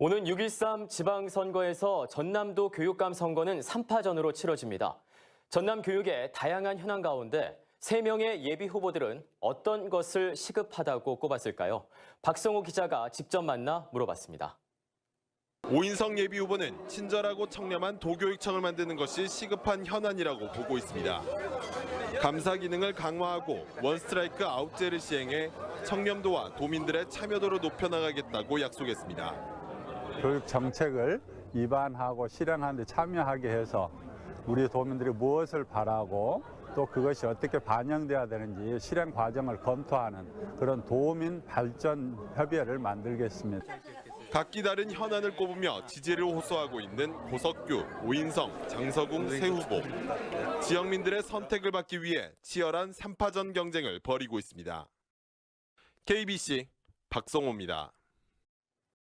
오는 6.13 지방선거에서 전남도 교육감 선거는 3파전으로 치러집니다. 전남 교육의 다양한 현안 가운데 3명의 예비 후보들은 어떤 것을 시급하다고 꼽았을까요? 박성호 기자가 직접 만나 물어봤습니다. 오인성 예비 후보는 친절하고 청렴한 도교육청을 만드는 것이 시급한 현안이라고 보고 있습니다. 감사 기능을 강화하고 원스트라이크 아웃제를 시행해 청렴도와 도민들의 참여도를 높여나가겠다고 약속했습니다. 교육 정책을 입안하고 실행하는 데 참여하게 해서 우리 도민들이 무엇을 바라고 또 그것이 어떻게 반영돼야 되는지 실행 과정을 검토하는 그런 도민 발전 협의회를 만들겠습니다. 각기 다른 현안을 꼽으며 지지를 호소하고 있는 고석규, 오인성, 장서궁 세 후보. 지역민들의 선택을 받기 위해 치열한 3파전 경쟁을 벌이고 있습니다. KBC 박성호입니다.